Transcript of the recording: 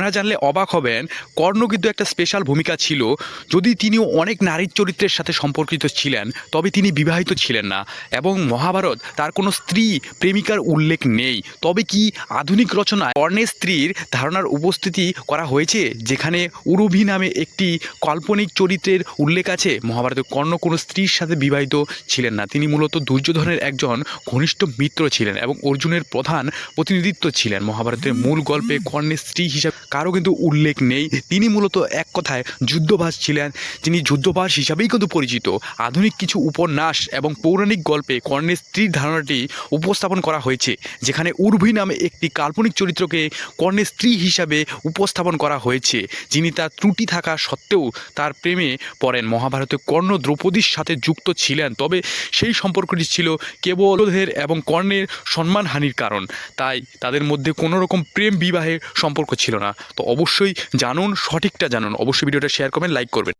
আপনারা জানলে অবাক হবেন, কর্ণ কিন্তু একটা স্পেশাল ভূমিকা ছিল। যদি তিনিও অনেক নারীর চরিত্রের সাথে সম্পর্কিত ছিলেন, তবে তিনি বিবাহিত ছিলেন না। এবং মহাভারত, তার কোনো স্ত্রী প্রেমিকার উল্লেখ নেই। তবে কি আধুনিক রচনায় কর্ণের স্ত্রীর ধারণার উপস্থিতি করা হয়েছে? যেখানে উরুভি নামে একটি কাল্পনিক চরিত্রের উল্লেখ আছে। মহাভারতে কর্ণ কোনো স্ত্রীর সাথে বিবাহিত ছিলেন না। তিনি মূলত দুর্যোধনের একজন ঘনিষ্ঠ মিত্র ছিলেন এবং অর্জুনের প্রধান প্রতিনিধিত্ব ছিলেন। মহাভারতের মূল গল্পে কর্ণের স্ত্রী হিসাবে কারও কিন্তু উল্লেখ নেই। তিনি মূলত এক কথায় যুদ্ধবাস ছিলেন। যিনি যুদ্ধবাস হিসাবেই কিন্তু পরিচিত। আধুনিক কিছু উপন্যাস এবং পৌরাণিক গল্পে কর্ণের স্ত্রীর ধারণাটি উপস্থাপন করা হয়েছে, যেখানে উর্ভি নামে একটি কাল্পনিক চরিত্রকে কর্ণের স্ত্রী হিসাবে উপস্থাপন করা হয়েছে। যিনি তার ত্রুটি থাকা সত্ত্বেও তার প্রেমে পড়েন। মহাভারতে কর্ণ দ্রৌপদীর সাথে যুক্ত ছিলেন, তবে সেই সম্পর্কটি ছিল কেবল এবং কর্ণের সম্মানহানির কারণ। তাই তাদের মধ্যে কোনো রকম প্রেম বিবাহের সম্পর্ক ছিল না। তো অবশ্যই জানুন সঠিকটা জানুন। অবশ্যই ভিডিওটা শেয়ার করবেন লাইক করবেন।